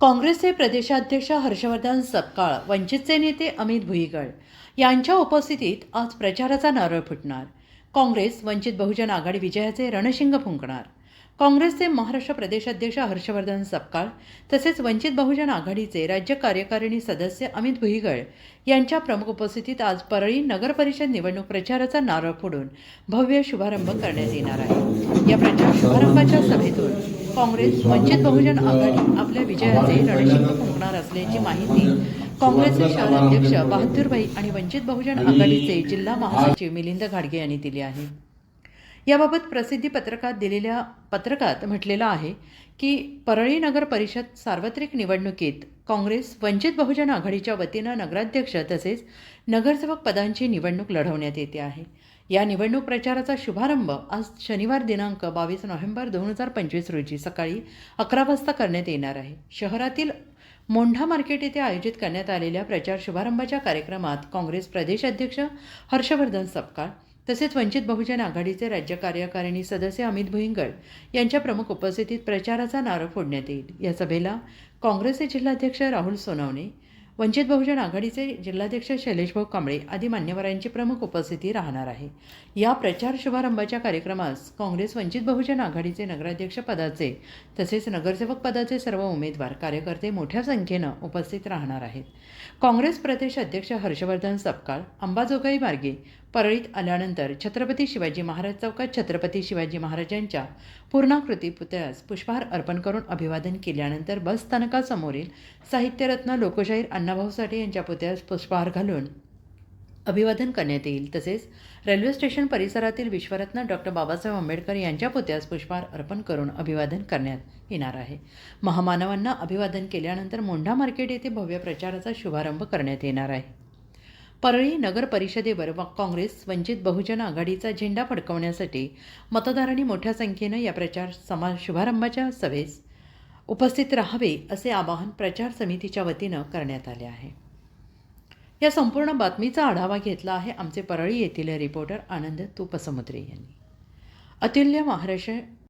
काँग्रेसचे प्रदेशाध्यक्ष हर्षवर्धन सपकाळ वंचितचे नेते अमित भुईगळ यांच्या उपस्थितीत आज प्रचाराचा नारळ फुटणार. काँग्रेस वंचित बहुजन आघाडी विजयाचे रणशिंग फुंकणार. काँग्रेसचे महाराष्ट्र प्रदेशाध्यक्ष हर्षवर्धन सपकाळ तसेच वंचित बहुजन आघाडीचे राज्य कार्यकारिणी सदस्य अमित भुईगळ यांच्या प्रमुख उपस्थितीत आज परळी नगर परिषद निवडणूक प्रचाराचा नारळ फोडून भव्य शुभारंभ करण्यात येणार आहे. या प्रचार शुभारंभाच्या सभेतून काँग्रेस वंचित बहुजन आघाडी आपल्या विजयाचे रणशिंग फुंकणार असल्याची माहिती काँग्रेसचे शहराध्यक्ष बहादूरभाई आणि वंचित बहुजन आघाडीचे जिल्हा महासचिव मिलिंद घाडगे यांनी दिली आहे. याबाबत प्रसिद्धी पत्रकात दिलेल्या पत्रकात म्हटलेलं आहे की परळी नगर परिषद सार्वत्रिक निवडणुकीत काँग्रेस वंचित बहुजन आघाडीच्या वतीनं नगराध्यक्ष तसेच नगरसेवक पदांची निवडणूक लढवण्यात येते आहे. या निवडणूक प्रचाराचा शुभारंभ आज शनिवार दिनांक बावीस नोव्हेंबर दोन हजार पंचवीस रोजी सकाळी अकरा वाजता करण्यात येणार आहे. शहरातील मोंढा मार्केट येथे आयोजित करण्यात आलेल्या प्रचार शुभारंभाच्या कार्यक्रमात काँग्रेस प्रदेशाध्यक्ष हर्षवर्धन सपकाळ तसेच वंचित बहुजन आघाडीचे राज्य कार्यकारिणी सदस्य अमित भुईंगळ यांच्या प्रमुख उपस्थितीत प्रचाराचा नारळ फोडण्यात येईल. या सभेला काँग्रेसचे जिल्हाध्यक्ष राहुल सोनवणे वंचित बहुजन आघाडीचे जिल्हाध्यक्ष शैलेशभाऊ कांबळे आदी मान्यवरांची प्रमुख उपस्थिती राहणार आहे. या प्रचार शुभारंभाच्या कार्यक्रमास काँग्रेस वंचित बहुजन आघाडीचे नगराध्यक्ष पदाचे तसेच नगरसेवक पदाचे सर्व उमेदवार कार्यकर्ते मोठ्या संख्येनं उपस्थित राहणार आहेत. काँग्रेस प्रदेश अध्यक्ष हर्षवर्धन सपकाळ अंबाजोगाई मार्गे परळीत आल्यानंतर छत्रपती शिवाजी महाराज चौकात छत्रपती शिवाजी महाराजांच्या पूर्णाकृती पुतळ्यास पुष्पहार अर्पण करून अभिवादन केल्यानंतर बस स्थानकासमोरील साहित्यरत्न लोकशाहीर अण्णाभाऊ साठे यांच्या पुतळ्यास पुष्पहार घालून अभिवादन करण्यात येईल. तसेच रेल्वे स्टेशन परिसरातील विश्वरत्न डॉक्टर बाबासाहेब आंबेडकर यांच्या पुतळ्यास पुष्पहार अर्पण करून अभिवादन करण्यात येणार आहे. महामानवांना अभिवादन केल्यानंतर मोंढा मार्केट येथे भव्य प्रचाराचा शुभारंभ करण्यात येणार आहे. परळी नगर परिषदेवर व काँग्रेस वंचित बहुजन आघाडीचा झेंडा फडकवण्यासाठी मतदारांनी मोठ्या संख्येनं या प्रचार समा शुभारंभाच्या सभेस उपस्थित राहावे असे आवाहन प्रचार समितीच्या वतीनं करण्यात आले आहे. या संपूर्ण बातमीचा आढावा घेतला आहे आमचे परळी येथील रिपोर्टर आनंद तुपसमुद्रे यांनी. अतुल्य महाराष्ट्र